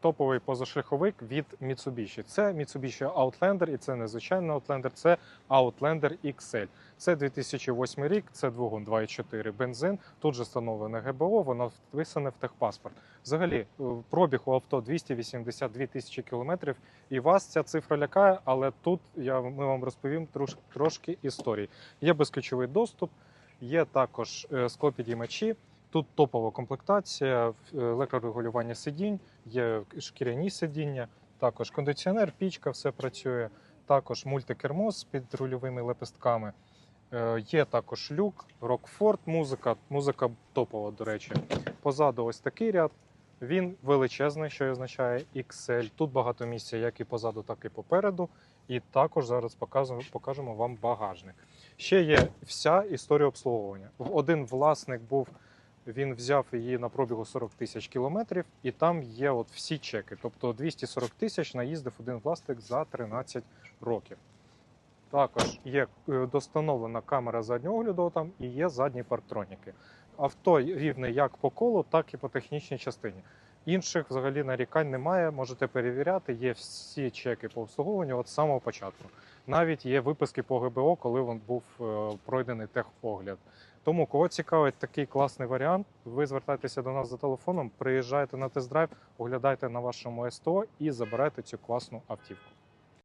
топовий позашляховик від Mitsubishi. Це Mitsubishi Outlander, і це не звичайний Outlander, це Outlander XL. Це 2008 рік, це двигун 2.4 бензин. Тут же встановлене ГБО, воно вписане в техпаспорт. Взагалі, е, пробіг у авто 282 тисячі кілометрів, і вас ця цифра лякає, але тут я ми вам розповім трош, трошки історії. Є безключовий доступ, є також е, склопідіймачі. Тут топова комплектація, е, електрорегулювання сидінь, є шкіряні сидіння, також кондиціонер, пічка, все працює. Також мультикермо з підрульовими лепестками. Е, Є також люк, Рокфорд, музика. Музика топова, до речі. Позаду ось такий ряд. Він величезний, що означає XL. Тут багато місця як і позаду, так і попереду. І також зараз покажемо, покажемо вам багажник. Ще є вся історія обслуговування. Один власник був, він взяв її на пробігу 40 тисяч кілометрів, і там є от всі чеки. Тобто 240 тисяч наїздив один власник за 13 років. Також є е, достановлена камера заднього огляду там і є задні парктроніки. Авто рівне як по колу, так і по технічній частині. Інших взагалі нарікань немає. Можете перевіряти. Є всі чеки по обслуговуванню від самого початку. Навіть є виписки по ГБО, коли він був е, пройдений техогляд. Тому кого цікавить такий класний варіант, ви звертайтеся до нас за телефоном, приїжджайте на тест-драйв, оглядайте на вашому СТО і забирайте цю класну автівку.